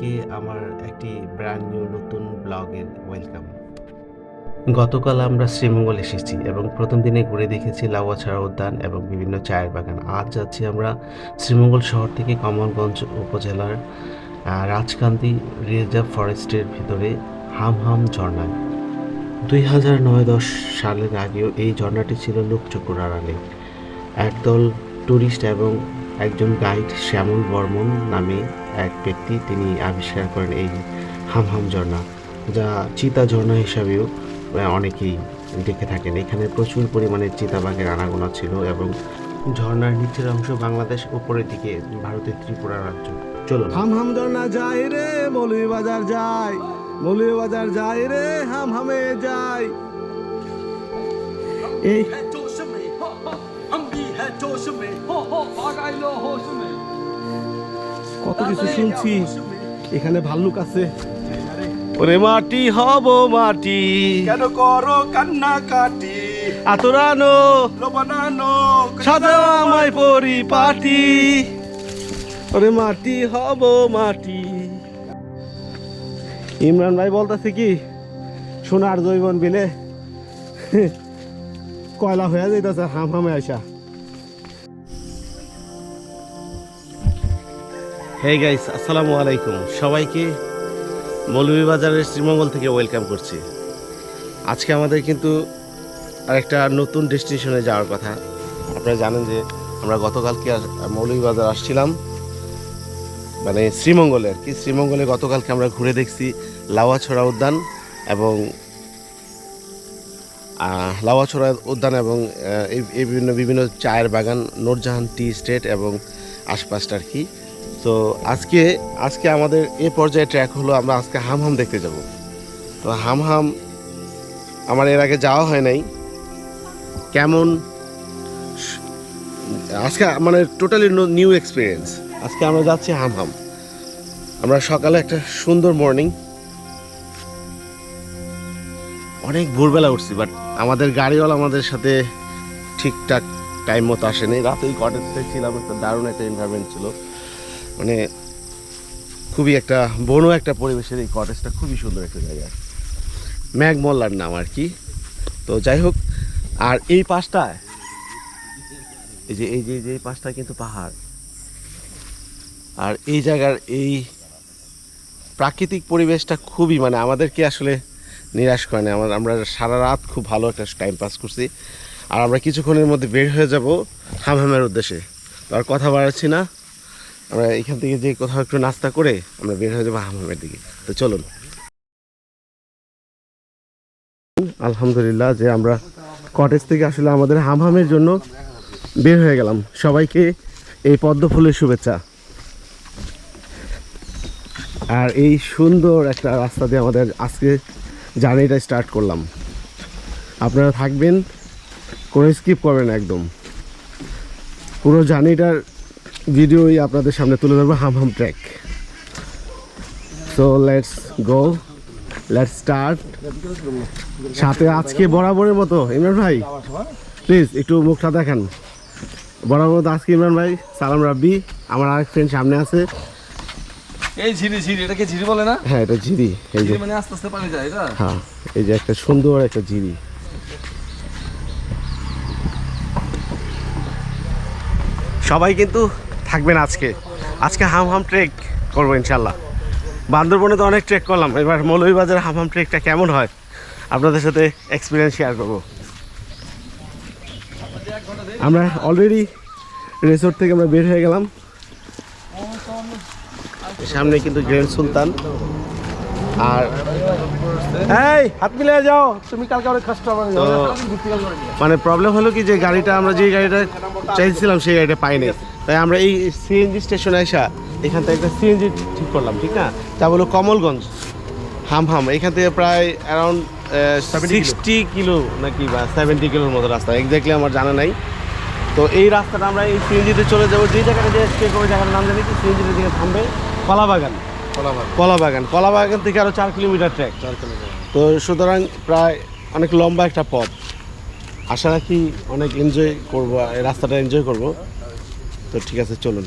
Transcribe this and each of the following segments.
সবাইকে আমার একটি ব্র্যান্ড নিউ নতুন ব্লগের ওয়েলকাম গতকাল আমরা শ্রীমঙ্গল এসেছি এবং প্রথম দিনে ঘুরে দেখেছি লাউয়াছড়া উদ্যান এবং বিভিন্ন চায়ের বাগান। আজ যাচ্ছি আমরা শ্রীমঙ্গল শহর থেকে কমলগঞ্জ উপজেলার রাজকান্দি রিজার্ভ ফরেস্টের ভিতরে হাম হাম ঝর্ণায়। দুই হাজার নয় দশ সালের আগেও এই ঝর্ণাটি ছিল লোকচক্ষুর আড়ালে। একদল ট্যুরিস্ট এবং একজন গাইড শ্যামল বর্মন নামে এক ব্যক্তি তিনি আবিষ্কার করেন এই হামহাম ঝর্ণা যা চিতা ঝর্ণা হিসাবেও অনেকেই দেখে থাকেন। এখানে প্রচুর পরিমাণে চিতাবাঘের আনাগোনা ছিল এবং ঝর্ণার নিচের অংশ বাংলাদেশ উপরের দিকে ভারতের ত্রিপুরা রাজ্য। চলো হামহাম ঝর্ণা যাই রে মলুই বাজার যাই মলুই বাজার যাই রে হামহামে যাই এই 是美，哈哈，俺们还就是美，哈哈，八嘎一路好是美。কত কিছু শুনছি। এখানে ভাল্লুক আছে। ওরে মাটি হব মাটি। কেন করো কান্না কাটি? আতরানো বানানো সাজাও আমায় পরিপাটি। ওরে মাটি হব মাটি। ইমরান ভাই বলতেছে কি সোনার জৈবন বিলে কয়লা হয়ে যাইতেছে হাম হামে আসা হে গাইস আসসালামু আলাইকুম। সবাইকে মৌলভীবাজারের শ্রীমঙ্গল থেকে ওয়েলকাম করছি। আজকে আমাদের কিন্তু আরেকটা নতুন ডেস্টিনেশনে যাওয়ার কথা। আপনারা জানেন যে আমরা গতকালকে মৌলভীবাজার আসছিলাম। মানে শ্রীমঙ্গলে আর কি। শ্রীমঙ্গলে গতকালকে আমরা ঘুরে দেখছি লাওয়াছড়া উদ্যান এবং লাওয়াছড়া উদ্যান এবং এই বিভিন্ন বিভিন্ন চায়ের বাগান, নূরজাহান টি স্টেট এবং আশপাশটা আর কি। তো আজকে আজকে আমাদের এ পর্যায়ে ট্র্যাক হলো, আমরা আজকে হামহাম দেখতে যাব। তো হামহাম আমার এর আগে যাওয়া হয় নাই। কেমন? আজকে মানে টোটালি নিউ এক্সপিরিয়েন্স আজকে আমরা যাচ্ছি হামহাম। আমরা সকালে একটা সুন্দর মর্নিং অনেক ভোরবেলা উঠছি বাট আমাদের গাড়িওয়ালা আমাদের সাথে ঠিকঠাক টাইম মতো আসেনি। রাতেই কটেজতে ছিলাম, একটা দারুণ একটা এনভায়রনমেন্ট ছিল। মানে খুবই একটা বনো একটা পরিবেশের এই কটেজটা খুবই সুন্দর একটা জায়গা। ম্যাগমল্লার নাম আর কি। তো যাই হোক, আর এই পাশটায়, এই যে এই যে যে পাশটা কিন্তু পাহাড়। আর এই জায়গার এই প্রাকৃতিক পরিবেশটা খুবই মানে আমাদেরকে আসলে নিরাশ করে না। আমার, আমরা সারা রাত খুব ভালো একটা টাইম পাস করছি। আর আমরা কিছুক্ষণের মধ্যে বের হয়ে যাব হামহামের উদ্দেশ্যে। আর কথা বাড়াচ্ছি না। আমরা এখান থেকে যে কোথাও একটু নাস্তা করে আমরা বের হয়ে যাব হামহামের দিকে। তো চলুন। আলহামদুলিল্লাহ যে আমরা কটেজ থেকে আসলে আমাদের হামহামের জন্য বের হয়ে গেলাম। সবাইকে এই পদ্ম ফুলের শুভেচ্ছা। আর এই সুন্দর একটা রাস্তা দিয়ে আমাদের আজকে জার্নিটা স্টার্ট করলাম। আপনারা থাকবেন, কোনো স্কিপ করবেন একদম। পুরো জার্নিটার ভিডিওই আপনাদের সামনে তুলে ধরবো Hum Hum track. So let's go let's start সাথে আজকে বরাবরের মতো ইমরান ভাই? প্লিজ একটু মুখটা দেখান। বরাবর মতো আজকে ইমরান ভাই সালাম রাব্বি আমার আরেক ফ্রেন্ড সামনে আছে। এই ঝিরি ঝিরি এটাকে ঝিরি বলে না? হ্যাঁ এটা জিরি এই যে। মানে আস্তে আস্তে পানি যায় এটা? হ্যাঁ এই যে একটা সুন্দর একটা জিরি সবাই কিন্তু থাকবেন আজকে। আজকে হাম হাম ট্রেক করব ইনশাল্লাহ বান্দরবনে তো অনেক ট্রেক করলাম এবার মৌলভীবাজার হাম হাম ট্রেকটা কেমন হয়? আপনাদের সাথে এক্সপিরিয়েন্স শেয়ার করব। আমরা অলরেডি রিসোর্ট থেকে আমরা বের হয়ে গেলাম। সামনে কিন্তু গ্র্যান্ড সুলতান। আর এই হাত মিলে যাও। তুমি কালকে অনেক কষ্ট মানে প্রবলেম হলো কি যে গাড়িটা আমরা যে গাড়িটা চাইছিলাম সেই গাড়িটা পাইনি। তাই আমরা এই সিএনজি স্টেশনে আসা এখান থেকে একটা সিএনজি ঠিক করলাম ঠিক না? তা বলো কমলগঞ্জ হাম হাম এখান থেকে প্রায় অ্যারাউন্ড সিক্সটি কিলো। নাকি বা সেভেন্টি কিলোর মতো রাস্তা এক্স্যাক্টলি আমার জানা নাই। তো এই রাস্তাটা আমরা এই সিএনজিতে চলে যাব যে জায়গাটা যে স্টে করবে জায়গাটার নাম জানি কি? সিএনজিতে দিকে থামবে কলাবাগান। কলাবাগান। কলাবাগান থেকে আরও চার কিলোমিটার ট্র্যাক চার কিলোমিটার। তো সুতরাং প্রায় অনেক লম্বা একটা পথ। আশা রাখি অনেক এনজয় করব রাস্তাটা এনজয় করব। তো ঠিক আছে চলুন।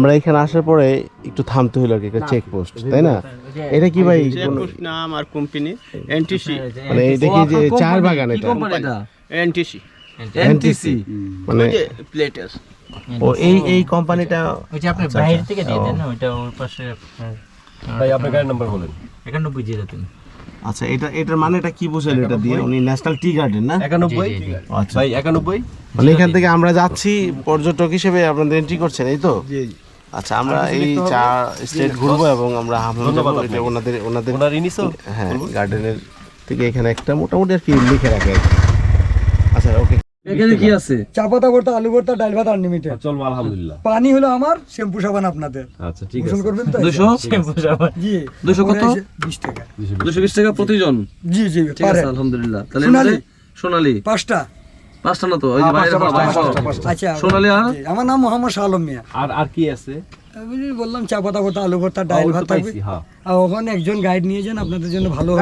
আমরা এখানে আসার পরে একটু থামতে হলো আর কি একটা চেক পোস্ট তাই না? এটা কি ভাই? কোন- নাম আর কোম্পানি এনটিসি মানে এই দেখি যে চার বাগান এটা। এনটিসি এনটিসি মানে প্লেটার ও এই এই কোম্পানিটা ওই যে আপনি বাইরে থেকে দিয়ে দেন না? ওইটা ওর পাশে ভাই আপনার গাড়ির নাম্বার বলেন। একানব্বই জিরো তিন। আচ্ছা এটা এটার মানেটা কি বোঝালো এটা দিয়ে? উনি ন্যাশনাল টি গার্ডেন না? একানব্বই? জি, জি। আচ্ছা। ভাই একানব্বই? মানে এখান থেকে আমরা যাচ্ছি পর্যটক হিসেবে আপনাদের এন্ট্রি করছেন এই তো? আচ্ছা আমরা এই চার স্টেট ঘুরবো এবং আমরা। ওনাদের ওনাদের হ্যাঁ গার্ডেনের থেকে এখানে একটা মোটামুটি আর কি লিখে রাখে। আচ্ছা ওকে এখানে কি আছে? চা পাতা ভর্তা আলু ভর্তা ডাল ভাত আনলিমিটেড চলবো আলহামদুলিল্লাহ। পানি হলো আমার শ্যাম্পু সাবান আপনাদের। আচ্ছা ঠিক আছে। করবেন তো? দুশো জি। দুশো কত? বিশ টাকা। দুশো বিশ। টাকা প্রতিজন? জি জি ঠিক আছে আলহামদুলিল্লাহ। তাহলে সোনালী। সোনালী। পাঁচটা। পাঁচটা না তো? ওই যে বাইরে আচ্ছা সোনালী আমার নাম মোহাম্মদ শাহ আলম মিয়া। আর আর কি আছে? আমি বললাম চা পাতা ভর্তা আলু ভর্তা ডাল ভাত থাকবে হ্যাঁ। আর ওখানে একজন গাইড নিয়ে যান আপনাদের জন্য ভালো হবে।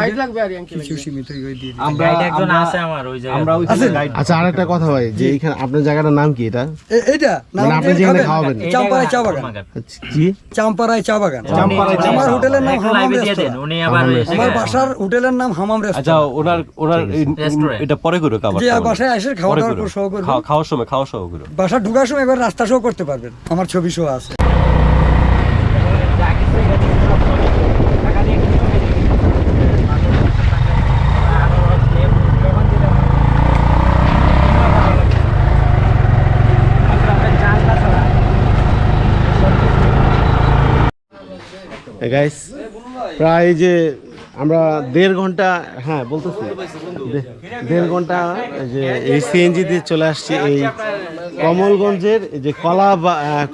কিছু সীমিত ইয়ে দিয়ে আমরা একজন আছে আমার ওই জায়গায়। আমরা গাইড আচ্ছা আর একটা কথা ভাই যে এখানে আপনার জায়গাটার নাম কি এটা? মানে আপনি যেখানে খাওয়াবেন। চাম্পারায় চা বাগান। আচ্ছা, কি? চাম্পারায় চা বাগান। চাম্পারায় আমার হোটেলের নাম হামাম লাইভে দিয়ে দেন রেস্টুরেন্ট উনি আবার ওই আমার বাসার হোটেলের নাম হামাম আচ্ছা ওনার ওনার এটা পরে করো খাবার যে বাসায় এসে খাওয়া দাওয়া সহ খাওয়ার সময় খাওয়া সহ করো বাসা ঢুকার সময় একবার রাস্তা শো করতে পারবেন। আমার ছবি শো আছে। গাইস প্রায় যে আমরা দেড় ঘণ্টা হ্যাঁ বলতেছি। দেড় ঘণ্টা এই যে এই সিএনজি দিয়ে চলে আসছি এই কমলগঞ্জের যে কলা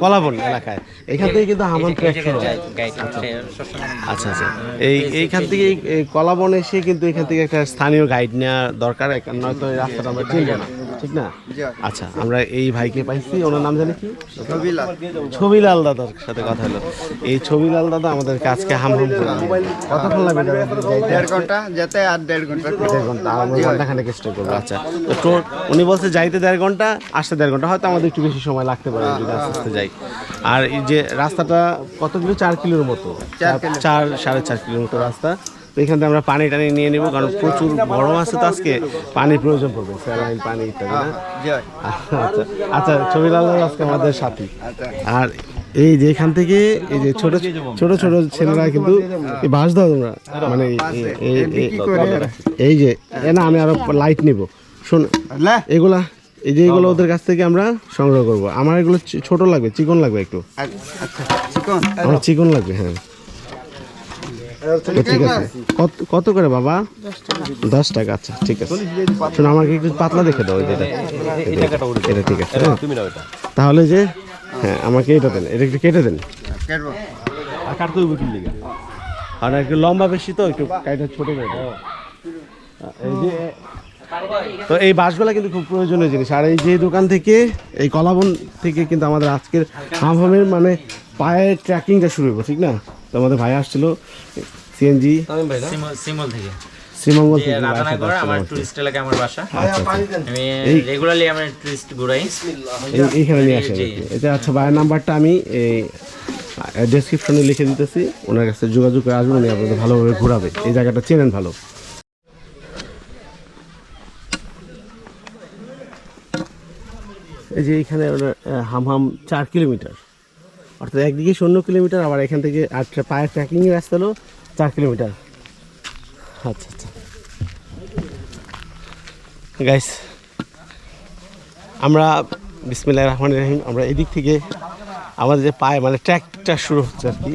কলাবন এলাকায়। এখান থেকে কিন্তু হামান ট্র্যাক শুরু হয়। আচ্ছা। আচ্ছা এই এইখান থেকে কলাবন এসে কিন্তু এখান থেকে একটা স্থানীয় গাইড নেওয়া দরকার। নয়তো এই রাস্তাটা আমরা চিনব না। ঠিক না? আচ্ছা আমরা এই ভাইকে পাইছি ওনার নাম জানি কি? ছবিলাল। দাদার সাথে কথা হলো। এই ছবিলাল দাদা আমাদেরকে আজকে হাম হাম করে কতক্ষণ লাগবে দেড় ঘণ্টা যেতে আর দেড় ঘণ্টা। দেড় ঘণ্টা আমরা ঘণ্টা খানেক স্টে করব। আচ্ছা তো উনি বলছে যাইতে দেড় ঘণ্টা আসতে দেড় ঘণ্টা হয়তো আমাদের একটু বেশি সময় লাগতে পারে যদি আস্তে আস্তে যাই। আর এই যে রাস্তাটা কত কিলো চার কিলোর মতো। চার সাড়ে চার কিলোর মতো রাস্তা। তো এখান থেকে আমরা পানি টানি নিয়ে নিব কারণ প্রচুর গরম আছে তো আজকে। পানির প্রয়োজন পড়বে স্যালাইন পানি ইত্যাদি আচ্ছা আচ্ছা ছবিলাল আজকে আমাদের সাথী। আর এই যে এখান থেকে এই যে ছোট ছোট ছোট ছেলেরা কিন্তু বাস দাও তোমরা। মানে এই- যে এ না আমি আরও লাইট নিব। শোন এগুলা এই যে এগুলো ওদের কাছ থেকে আমরা সংগ্রহ করব। আমার এগুলো ছোট লাগবে চিকন লাগবে একটু। চিকন। আমার চিকন লাগবে হ্যাঁ। ঠিক আছে। কত কত করে বাবা? দশ টাকা আচ্ছা ঠিক আছে। শোনো, আমাকে একটু পাতলা দেখে দাও এই যেটা এটা ঠিক আছে হ্যাঁ। তাহলে যে হ্যাঁ আমাকে এটা দেন, এটা একটু কেটে দেন। আর একটু লম্বা বেশি তো, একটু কাইটা ছোট করে এই যে, তো এই বাসগুলো কিন্তু খুব প্রয়োজনীয় জিনিস। আর এই যে দোকান থেকে, এই কলাবন থেকে কিন্তু আমাদের আজকের হামহামের মানে পায়ের ট্র্যাকিংটা শুরু হইব, ঠিক না? তো আমাদের ভাই আসছিল সিএনজি। তামিম সিমল সিমল থেকে। শ্রীমঙ্গল থেকে রাধানগর আমার টুরিস্ট এলাকা আমার বাসা। আচ্ছা। আমি রেগুলারলি আমার টুরিস্ট ঘুরাই। এইখানে নিয়ে আসেন। জি। আর কি। এটা ভাইয়ের নাম্বারটা আমি এই ডেসক্রিপশনে লিখে দিতেছি। ওনার কাছে যোগাযোগ করে আসবেন উনি আপনাদের ভালোভাবে ঘোরাবে। এই জায়গাটা চেনেন ভালো। এই যে এখানে ওনার হামহাম চার কিলোমিটার। অর্থাৎ একদিকে শূন্য কিলোমিটার আবার এখান থেকে আর পায়ের ট্রেকিংয়ের রাস্তা হলো চার কিলোমিটার। আচ্ছা আচ্ছা। গাইস আমরা বিসমিল্লা রহমান রহিম আমরা এদিক থেকে আমাদের যে পায়ে মানে ট্র্যাকটা শুরু হচ্ছে আর কি।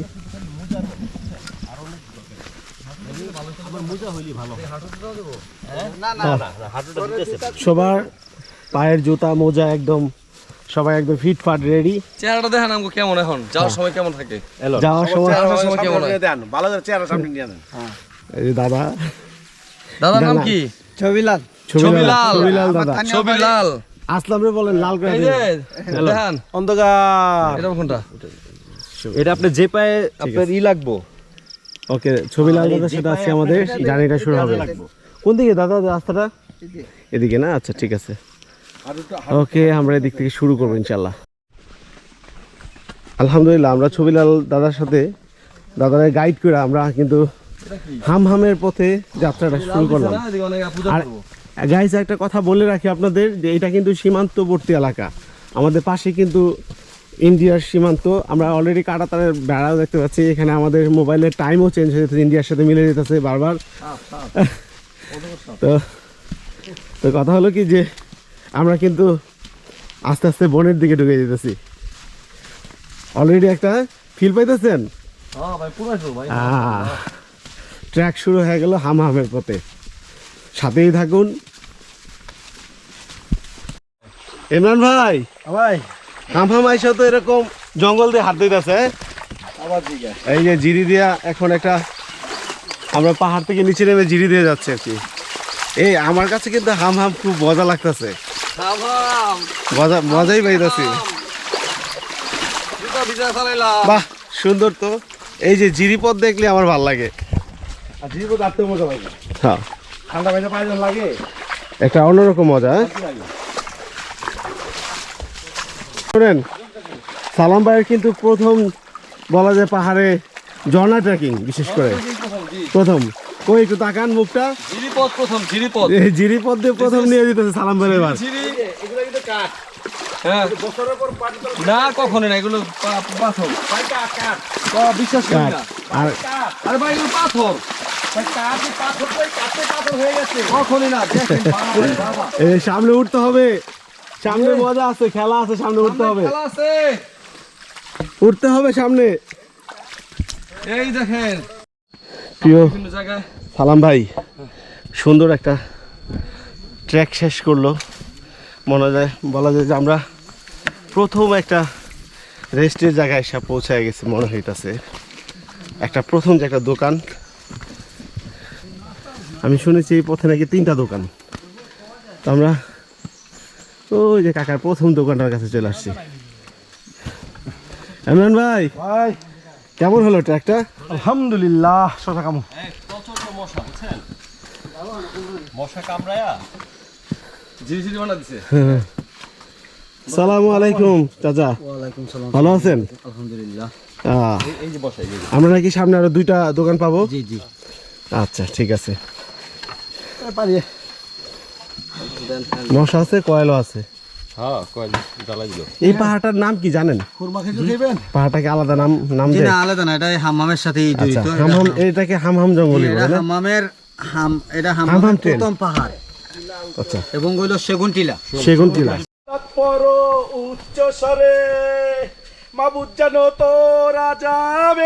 সবার পায়ের জুতা মোজা একদম সবাই একদম ফিট ফাট রেডি চেহারাটা দেখেন আমাকে কেমন এখন? যাওয়ার সময় কেমন থাকে? যাওয়ার সময় সময় কেমন হয়? ভালো করে চেহারা সামনে নিয়ে আনেন এই যে দাদা। দাদার নাম কি? ছবিলাল। ছবিলাল। ছবিলাল দাদা। ছবি লাল আসলাম রে বলেন লাল করে দিন। দেখেন। অন্ধকার। এটা কোনটা? এটা আপনি যে পায়ে আপনার ই লাগবো। ওকে ছবি লাল দাদার সাথে আজকে আমাদের। জার্নিটা শুরু হবে। কোন দিকে দাদা রাস্তাটা? এদিকে না? আচ্ছা ঠিক আছে। ওকে আমরা এদিক থেকে শুরু করব ইনশাল্লাহ আলহামদুলিল্লাহ আমরা ছবিলাল দাদার সাথে দাদারা গাইড করে আমরা কিন্তু হাম হামের পথে যাত্রাটা শুরু করলাম। আর গাইজ একটা কথা বলে রাখি আপনাদের যে এটা কিন্তু সীমান্তবর্তী এলাকা। আমাদের পাশে কিন্তু ইন্ডিয়ার সীমান্ত আমরা অলরেডি কাটাতারের বেড়াও দেখতে পাচ্ছি। এখানে আমাদের মোবাইলের টাইমও চেঞ্জ হয়ে যেতেছে ইন্ডিয়ার সাথে মিলে যেতেছে বারবার। তো তো কথা হলো কি যে আমরা কিন্তু আস্তে আস্তে বনের দিকে ঢুকে যেতেছি। অলরেডি একটা ফিল পাইতেছেন? ট্র্যাক শুরু হয়ে গেল হাম হামের পথে। সাথেই থাকুন। ইমরান ভাই ভাই। হাম হাম আইসা তো এরকম জঙ্গল দিয়ে হাত দিতেছে এই যে জিরি দিয়া এখন একটা আমরা পাহাড় থেকে নিচে নেমে জিরি দিয়ে যাচ্ছে আর কি। এই আমার কাছে কিন্তু হাম হাম খুব মজা লাগতেছে। মজা মজাই পাইতেছি। বাহ সুন্দর তো। এই যে জিরিপথ দেখলে আমার ভালো লাগে। আর জীবন মজা হ্যাঁ। ঠান্ডা পাইতে পায়জন লাগে। একটা অন্যরকম মজা হ্যাঁ? শোনেন সালাম ভাইয়ের কিন্তু প্রথম বলা যায় পাহাড়ে ঝর্ণা ট্রেকিং বিশেষ করে। প্রথম। কই একটু তাকান মুখটা। জিরিপথ প্রথম জিরিপথ। এই জিরিপথ দিয়ে প্রথম নিয়ে দিতেছে সালাম ভাই এবার। হ্যাঁ। না কখনো না এগুলো পাথর। বাবা, বিশ্বাস করি না। আর আরে ভাই এগুলো পাথর। কখনই না দেখেন বাবা, বাবা। এই সামনে উঠতে হবে। সামনে মজা আছে খেলা আছে সামনে উঠতে হবে। উঠতে হবে সামনে। এই দেখেন প্রিয় সালাম ভাই সুন্দর একটা ট্র্যাক শেষ করল। মনে যায় বলা যায় যে আমরা প্রথম একটা রেস্টের জায়গায় এসে পৌঁছায় গেছি মনে হইতাছে। একটা প্রথম যে একটা দোকান। আমি শুনেছি এই পথে নাকি তিনটা দোকান। তো আমরা ওই যে কাকার প্রথম দোকানটার কাছে চলে আসছি। ভাই ভাই। কেমন হলো ট্র্যাকটা? আলহামদুলিল্লাহ শশা কামু। জিরি জিরি বানা দিছে। সালামু আলাইকুম চাচা। ওয়ালাইকুম সালাম। ভালো আছেন? আলহামদুলিল্লাহ। আমরা নাকি সামনে আরও দুইটা দোকান পাবো? জি জি। আচ্ছা ঠিক আছে। মশা আছে কয়েলও আছে। হ্যাঁ কয়েল জ্বালাই দিল। এই পাহাড়টার নাম কি জানেন? খুরমা খেজুর খাইবেন? পাহাড়টাকে আলাদা নাম নাম দেয়। না আলাদা না এটা হামামের সাথে আচ্ছা জড়িত। হাম হাম এটাকে হাম হাম জঙ্গলি বলে না? হামামের হাম এটা হামহাম। প্রথম পাহাড়। আচ্ছা। এবং হইল সেগুন টিলা সেগুন টিলা তৎপর উচ্চ স্বরে মাবুদ জানো তো রাজা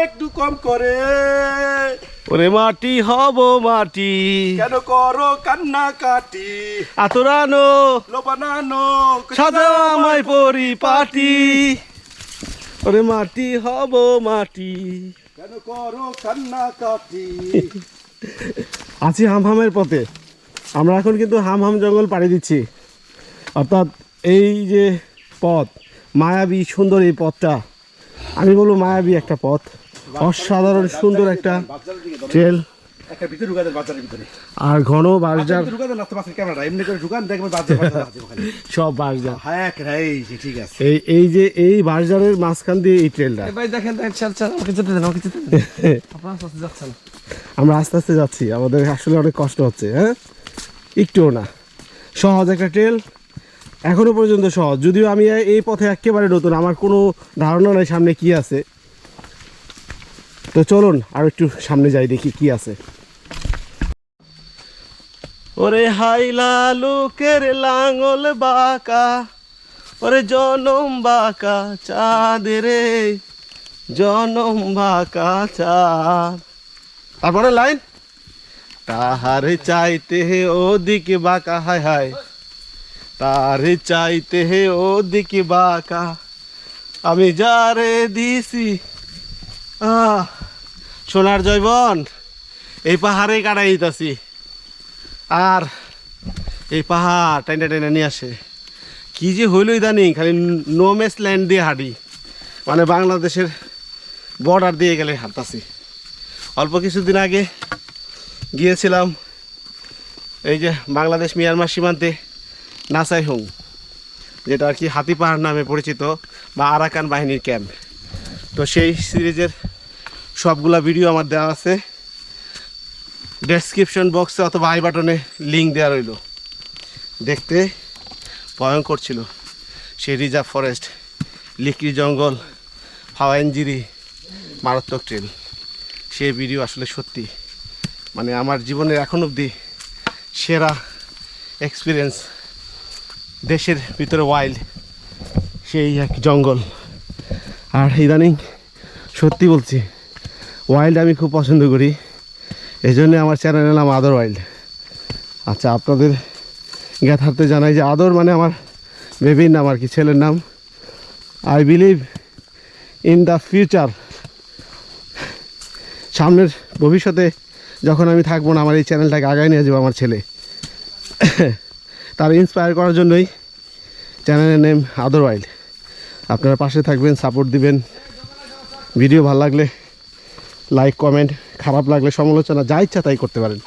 একটু কম করে। ওরে মাটি হব মাটি। কেন করো কান্না কাটি? আতরানো লোবানানো সাজাও আমায় পরিপাটি। ওরে মাটি হব মাটি। কেন করো কান্না কাটি? আছি হামহামের পথে। আমরা এখন কিন্তু হামহাম জঙ্গল পাড়ি দিচ্ছি। অর্থাৎ এই যে পথ মায়াবী সুন্দর এই পথটা। আমি বলব মায়াবী একটা পথ। অসাধারণ সুন্দর একটা ট্রেল। একটা ভিতরে ঢুকাতে বাজারের ভিতরে। আর ঘন আছে ওখানে। সব বাঁশঝাড় হ্যাঁ এই ঠিক আছে। এই এই যে এই বাঁশঝাড়ের মাঝখান দিয়ে এই ট্রেলটা। আমরা আস্তে আস্তে যাচ্ছি। আমাদের আসলে অনেক কষ্ট হচ্ছে হ্যাঁ? একটুও না। সহজ একটা ট্রেল। এখনও পর্যন্ত সহজ। যদিও আমি এই পথে একেবারে নতুন আমার কোনো ধারণা নাই সামনে কি আছে। তো চলুন আর একটু সামনে যাই দেখি কি আছে। ওরে হাইলা লোকের লাঙল বাঁকা ওরে জনম বাঁকা চাঁদ রে জনম বাঁকা চাঁদ। তারপরে লাইন? তাহার চাইতে হে ওদিকে বাঁকা হায় হায়। তার চাইতে হে ওদিকে বাঁকা। আমি যারে দিছি। সোনার জয়বন, এই পাহাড়ে কাটাই দিতাছি। আর এই পাহাড় টাইনা টাইনা নিয়ে আসে। কি যে হইল ইদানিং, খালি নোমেস ল্যান্ড দিয়ে হাঁটি। মানে বাংলাদেশের বর্ডার দিয়ে গেলে হাঁটতাছি। অল্প কিছুদিন আগে গিয়েছিলাম এই যে বাংলাদেশ মিয়ানমার সীমান্তে। নাসাইহুং যেটা আর কি হাতি পাহাড় নামে পরিচিত বা আরাকান বাহিনীর ক্যাম্প। তো সেই সিরিজের সবগুলা ভিডিও আমার দেওয়া আছে। ডেসক্রিপশন বক্সে অথবা আই বাটনে লিঙ্ক দেওয়া রইল। দেখতে ভয়ঙ্কর ছিল। সেই রিজার্ভ ফরেস্ট লিকড়ি জঙ্গল হাওয়া ইঞ্জিরি মারাত্মক ট্রেল সেই ভিডিও আসলে সত্যি মানে আমার জীবনের এখন অবধি সেরা এক্সপিরিয়েন্স দেশের ভিতরে ওয়াইল্ড সেই এক জঙ্গল। আর ইদানিং সত্যি বলছি ওয়াইল্ড আমি খুব পছন্দ করি। এই জন্যে আমার চ্যানেলের নাম আদর ওয়াইল্ড আচ্ছা আপনাদের জ্ঞাতার্থে জানাই যে আদর মানে আমার বেবির নাম আর কি, ছেলের নাম। I believe in the future সামনের ভবিষ্যতে যখন আমি থাকব না, আমার এই চ্যানেলটাকে আগায় নিয়ে যাব আমার ছেলে। তার ইন্সপায়ার করার জন্যই চ্যানেলের নেম আদর ওয়াইল্ড আপনারা পাশে থাকবেন সাপোর্ট দিবেন। ভিডিও ভালো লাগলে লাইক কমেন্ট খারাপ লাগলে সমালোচনা যা ইচ্ছা তাই করতে পারেন।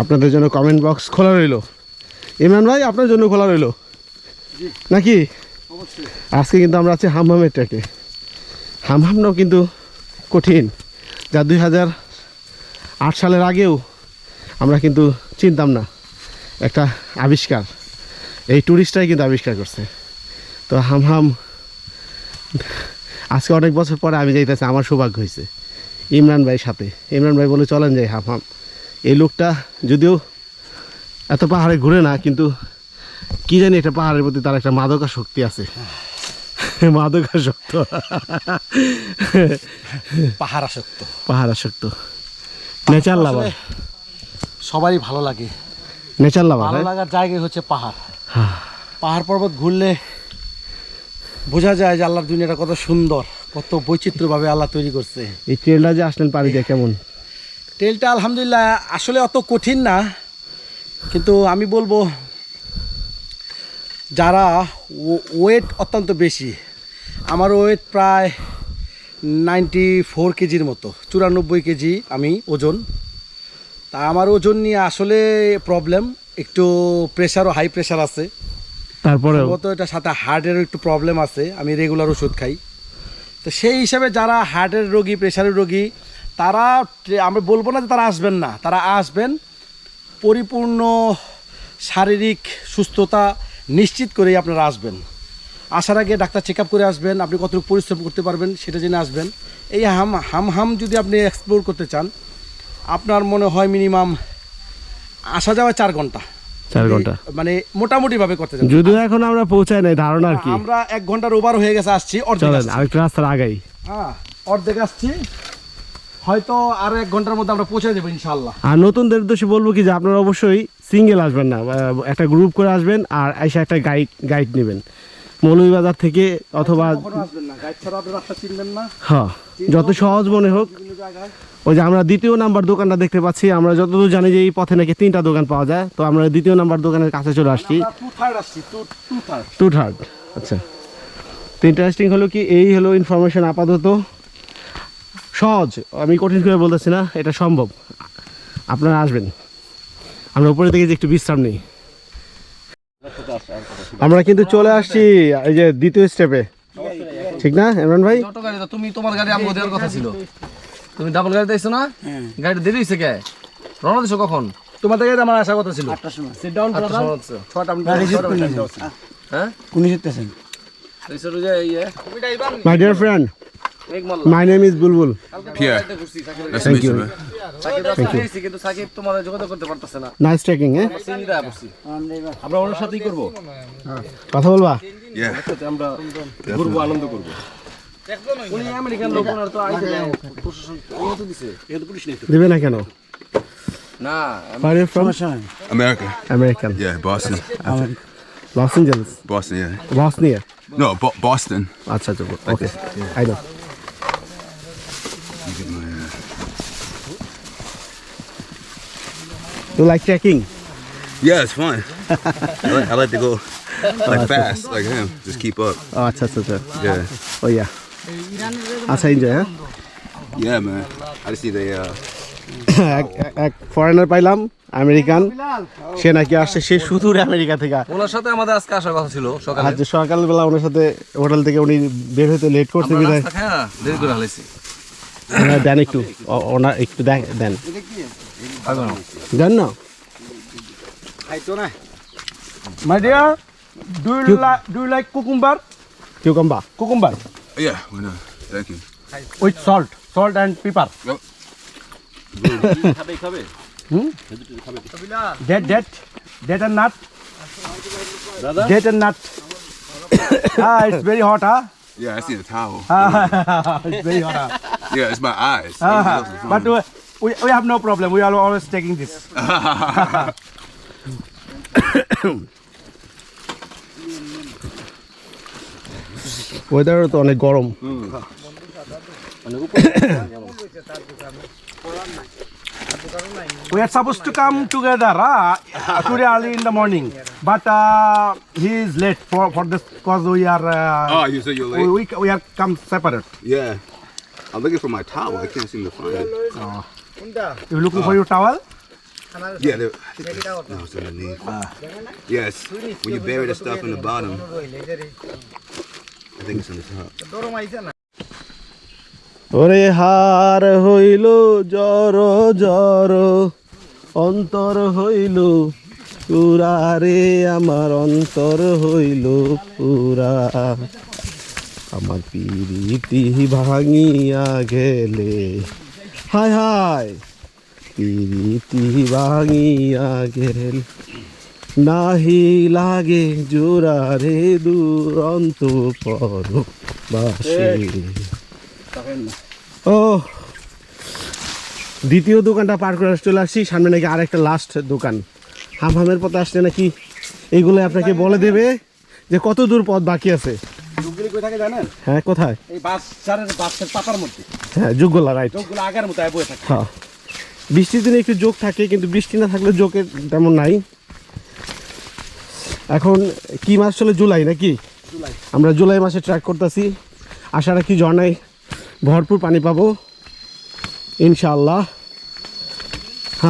আপনাদের জন্য কমেন্ট বক্স খোলা রইল। ইমরান ভাই আপনার জন্য খোলা রইল? নাকি? আজকে কিন্তু আমরা আছি হামহামের ট্র্যাকে হামহামটাও কিন্তু কঠিন। যা দুই হাজার আট সালের আগেও আমরা কিন্তু চিনতাম না। একটা আবিষ্কার। এই ট্যুরিস্টরাই কিন্তু আবিষ্কার করছে। তো হামহাম আজকে অনেক বছর পরে আমি যাইতেছি আমার সৌভাগ্য হয়েছে। ইমরান ভাইয়ের সাথে। ইমরান ভাই বলে চলেন যাই হামহাম এই লোকটা যদিও এত পাহাড়ে ঘুরে না কিন্তু কি জানি একটা পাহাড়ের প্রতি তার একটা মাদকা শক্তি আছে। মাদকা শক্ত পাহাড় আসক্ত পাহাড় আসক্ত নেচার লাভার। সবারই ভালো লাগে। নেচার লাভার ভালো লাগার জায়গায় হচ্ছে পাহাড়। পাহাড় পর্বত ঘুরলে বোঝা যায় যে আল্লাহর দুনিয়াটা কত সুন্দর কত বৈচিত্র্যভাবে আল্লাহ তৈরি করছে। এই ট্রেনটা যে আসলেন পাড়ি দিয়ে কেমন? ট্রেলটা আলহামদুলিল্লাহ আসলে অত কঠিন না কিন্তু আমি বলব যারা ওয়েট অত্যন্ত বেশি আমার ওয়েট প্রায় নাইনটি ফোর কেজির মতো চুরানব্বই কেজি আমি ওজন। তা আমার ওজন নিয়ে আসলে প্রবলেম একটু প্রেশারও হাই প্রেশার আছে। তারপরে সম্ভবত এটার সাথে হার্টেরও একটু প্রবলেম আছে আমি রেগুলার ওষুধ খাই। তো সেই হিসাবে যারা হার্টের রোগী প্রেশারের রোগী তারা আমি বলব না যে তারা আসবেন না তারা আসবেন পরিপূর্ণ শারীরিক সুস্থতা নিশ্চিত করেই আপনারা আসবেন। আসার আগে ডাক্তার চেক আপ করে আসবেন আপনি কতটুকু পরিশ্রম করতে পারবেন সেটা জেনে আসবেন। এই হাম হাম হাম যদি আপনি এক্সপ্লোর করতে চান আপনার মনে হয় মিনিমাম আসা যাওয়া চার ঘণ্টা। চার ঘণ্টা। মানে মোটামুটিভাবে করতে চান যদিও এখন আমরা পৌঁছাই নাই ধারণা আর কি। আমরা এক ঘণ্টার ওভার হয়ে গেছে আসছি অর্ধেক রাস্তার আগাই। হ্যাঁ অর্ধেক আসছি। হয়তো আরও এক ঘণ্টার মধ্যে আমরা পৌঁছে দেবো ইনশাল্লাহ আর নতুনদের উদ্দেশ্যে বলব কি যে আপনারা অবশ্যই সিঙ্গেল আসবেন না একটা গ্রুপ করে আসবেন আর এসে একটা গাইড গাইড নেবেন। মৌলভীবাজার থেকে অথবা হ্যাঁ যত সহজ মনে হোক। ওই যে আমরা দ্বিতীয় নাম্বার দোকানটা দেখতে পাচ্ছি আমরা যতদূর জানি যে এই পথে নাকি তিনটা দোকান পাওয়া যায়। তো আমরা দ্বিতীয় নাম্বার দোকানের কাছে চলে আসছি। টু থার্ড আচ্ছা। তো ইন্টারেস্টিং হলো কি? এই হলো ইনফরমেশন আপাতত। সহজ আমি কঠিন করে বলতেছি না এটা সম্ভব। আপনারা আসবেন। আমরা উপরে থেকে যে একটু বিশ্রাম নেই। আমরা কিন্তু চলে আসছি এই যে দ্বিতীয় স্টেপে ঠিক না ইমরান ভাই? ছোট গাড়ি তুমি তোমার গাড়ি আমাকে দেওয়ার কথা ছিল। তুমি ডাবল গাড়ি দিয়েছ না? গাড়ি দেরি হয়েছে কে? রওনা দিছো কখন? তোমাদের কাছে আমার আসার কথা ছিল। হ্যাঁ? কোন ইয়ে my dear friend my name is Bulbul. Sakib রাস্তা দিয়েছি কিন্তু সাকিব তোমার যোগাযোগ করতে পারতেছে না। নাইস ট্রেকিং হ্যাঁ আমরা ওনার সাথেই করব। কথা বলবা? আমরা ঘুরবো আনন্দ করব। উনি আমেরিকান লোক ওনার তো আইছে প্রশাসন তো দিছে। এখানে পুলিশ নেই তো। দেবে না কেন? না Where are you from? America. American. Yeah, Boston. Los Angeles. Boston, yeah. Bosnia. No, Bo- Boston. আচ্ছা আচ্ছা okay I know You like trekking? Yeah, it's fun. I, like, I like to go like fast, like him. Just keep up. ও আচ্ছা আচ্ছা আচ্ছা Yeah. ও ইয়া আচ্ছা enjoy হ্যাঁ Yeah, man. I just see the uh, এক এক foreigner পাইলাম American সে নাকি আসছে সে সুদূর আমেরিকা থেকে ওনার সাথে আমাদের আজকে আসার কথা ছিল সকালে আজ সকালবেলা ওনার সাথে হোটেল থেকে উনি বের হতে লেট করছে বিদায় দেরি করে হালাইছি দেন একটু ওনার একটু দেন দেন দেন না my dear do you like do you like cucumber cucumber cucumber Yeah, why not? Thank you. With salt salt and pepper date date date and nut date and nut ah, it's very hot, huh? Yeah, I see the towel. it's very hot. Huh? Yeah, it's my eyes. Ah, Everything else is but fine. uh, we, we have no problem. We are always taking this. ওয়েদারও তো অনেক গরম We are supposed to come together uh, today early in the morning, but uh, he is late for, for this because we are uh, Oh, you said you're late? we, we, we are come separate. Yeah. I'm looking for my towel. I can't seem to find it. You looking for your towel? Yeah, it's, no, it's underneath. Yes, when you bury the stuff in the bottom. I think it's on the top. ওরে হার হইল জর জর অন্তর হইল পুরা রে আমার অন্তর হইল পুরা আমার পিরিতি ভাঙিয়া গেলে হায় হায় পিরিতি ভাঙিয়া গেল। নাহি লাগে জোড়া রে দুরন্ত পর ও দ্বিতীয় দোকানটা পার করে চলে আসছি। সামনে নাকি আরেকটা লাস্ট দোকান। হামহামের পথে আসলে নাকি? এইগুলো আপনাকে বলে দেবে যে কত দূর পথ বাকি আছে। লোকগুলি কই থাকে জানেন? হ্যাঁ কোথায়? এই বাস চারের বাসের পাতার মধ্যে। হ্যাঁ যোগ্যলা রাইট লোকগুলো আগের মতো বয়ে থাকে। হ্যাঁ। বৃষ্টির দিনে একটু যোগ থাকে কিন্তু বৃষ্টি না থাকলে যোগের তেমন নাই। এখন কি মাস চলে? জুলাই নাকি? আমরা জুলাই মাসে ট্র্যাক করতেছি। আশা রাখি ঝর্ণায় ভরপুর পানি পাবো ইনশাআল্লাহ।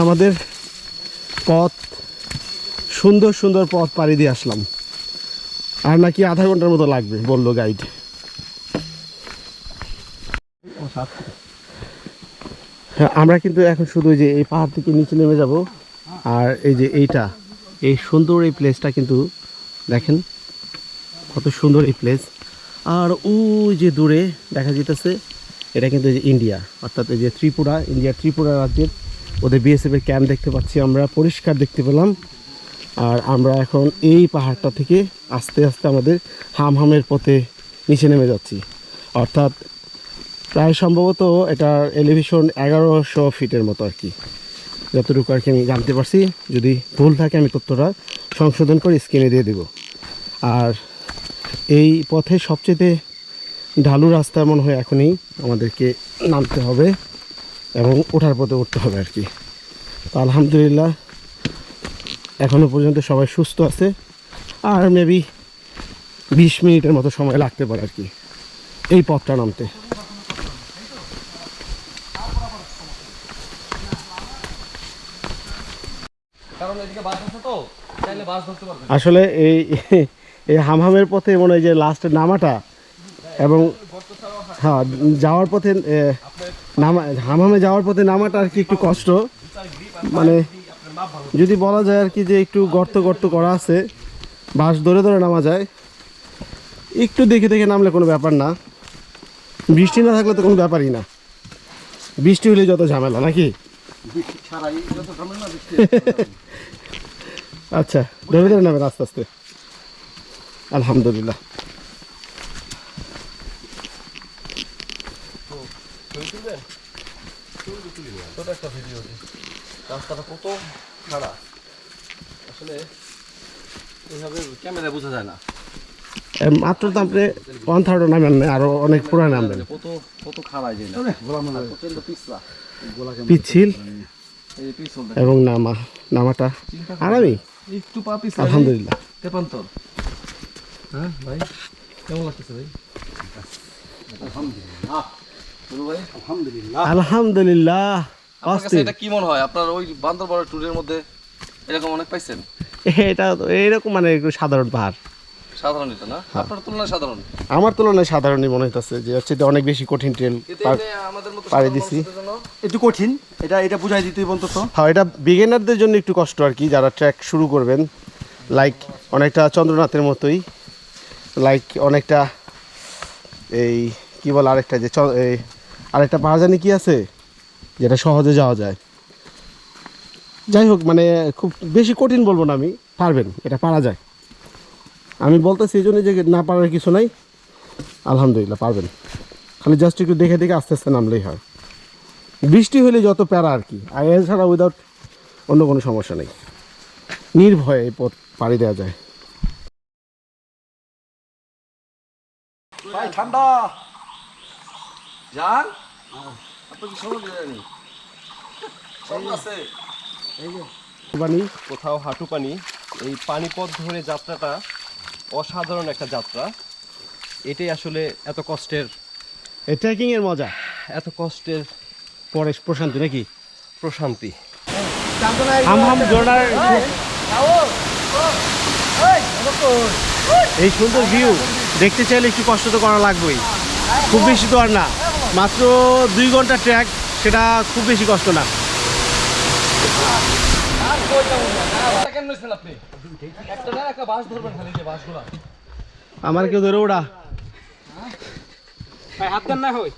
আমাদের পথ সুন্দর সুন্দর পথ পাড়ি দিয়ে আসলাম। আর নাকি আধা ঘণ্টার মতো লাগবে, বলল গাইড হ্যাঁ আমরা কিন্তু এখন শুধু যে এই পাহাড় থেকে নিচে নেমে যাব, আর এই যে এইটা, এই সুন্দর এই প্লেসটা কিন্তু দেখেন, কত সুন্দর এই প্লেস আর ওই যে দূরে দেখা যেতেছে এটা কিন্তু যে ইন্ডিয়া অর্থাৎ এই যে ত্রিপুরা ইন্ডিয়ার ত্রিপুরা রাজ্যের ওদের বিএসএফের ক্যাম্প দেখতে পাচ্ছি আমরা, পরিষ্কার দেখতে পেলাম। আর আমরা এখন এই পাহাড়টা থেকে আস্তে আস্তে আমাদের হামহামের পথে নিচে নেমে যাচ্ছি। অর্থাৎ প্রায় সম্ভবত এটার এলিভেশন এগারোশো ফিটের মতো আর কি। যতটুকু আর কি আমি জানতে পারছি, যদি ভুল থাকে আমি তথ্যটা সংশোধন করে স্ক্রিনে দিয়ে দেব। আর এই পথে সবচেয়ে ঢালু রাস্তা মনে হয় এখনই আমাদেরকে নামতে হবে এবং ওঠার পথে উঠতে হবে আর কি। আলহামদুলিল্লাহ এখনও পর্যন্ত সবাই সুস্থ আছে। আর মেবি বিশ মিনিটের মতো সময় লাগতে পারে আর কি এই পথটা নামতে। আসলে এই এই হামহামের পথে মনে হয় যে লাস্টের নামাটা এবং হ্যাঁ যাওয়ার পথে নামা হামহামে যাওয়ার পথে নামাটা আর কি একটু কষ্ট। মানে যদি বলা যায় আর কি যে একটু গর্ত গর্ত করা আছে বাস ধরে ধরে নামা যায় একটু দেখে দেখে নামলে কোনো ব্যাপার না। বৃষ্টি না থাকলে তো কোনো ব্যাপারই না। বৃষ্টি হলে যত ঝামেলা নাকি? আচ্ছা ধরে ধরে নামেন আস্তে আস্তে। আলহামদুলিল্লাহ। রাস্তাটা কত? খারাপ আসলে এইভাবে ক্যামেরায় বোঝা যায় না। এ, মাত্র তো আপনি ওয়ান থার্ড নামেন না আরও অনেক পুরা নামবেন। কত কত খারাপ যায় না। পিছলা পিছিল। এই পিছল এবং নামা নামাটা। আর আমি? একটু পা পিছলা। আলহামদুলিল্লাহ। তেপান্তর। হ্যাঁ ভাই কেমন লাগতেছে ভাই? বলো ভাই। আলহামদুলিল্লাহ। আপনার কাছে এটা কি মনে হয়? আপনার ওই বান্দরবানের ট্যুরের মধ্যে এরকম অনেক পাইছেন? এটা তো এইরকম মানে সাধারণ পাহাড়। সাধারণ এটা না? আপনার তুলনায় সাধারণ? আমার তুলনায় সাধারণই মনে হইতেছে যে হচ্ছে এটা অনেক বেশি কঠিন পাড়ি দিছি। একটু কঠিন। এটা এটা বুঝাই দিতে বলতো তো হ্যাঁ এটা বিগিনারদের জন্য একটু কষ্ট আর কি যারা ট্র্যাক শুরু করবেন। লাইক অনেকটা চন্দ্রনাথের মতোই। লাইক অনেকটা এই কি বল আরেকটা যে চ- এই আরেকটা পাহাড় জানি কি আছে? যেটা সহজে যাওয়া যায়। যাই হোক মানে খুব বেশি কঠিন বলব না আমি, পারবেন, এটা পারা যায়। আমি বলতেছি এই জন্য যে না পারার কিছু নাই, আলহামদুলিল্লাহ পারবেন। খালি জাস্ট একটু দেখে দেখে আস্তে আস্তে নামলেই হয়। বৃষ্টি হলে যত প্যারা আর কি, আর এছাড়া উইদাউট অন্য কোনো সমস্যা নেই। নির্ভয়ে এই পথ পাড়ি দেওয়া যায়। ঠান্ডা। যান। বানি কোথাও হাঁটু পানি। এই পানিপথ ধরে যাত্রাটা অসাধারণ একটা যাত্রা। এটাই আসলে এত কষ্টের এই ট্রেকিংয়ের মজা। এত কষ্টের পরে প্রশান্তি নাকি? প্রশান্তি। হাম হাম জোড়ার এই সুন্দর ভিউ দেখতে চাইলে একটু কষ্ট তো করা লাগবেই। খুব বেশি তো আর না। মাত্র দুই ঘণ্টা ট্র্যাক সেটা খুব বেশি কষ্ট না। কেন নিয়েছেন আপনি একটা না একটা বাস ধরবেন খালি যে বাসগুলা আমার কেউ ধরে ওড়া। হাত না হয়।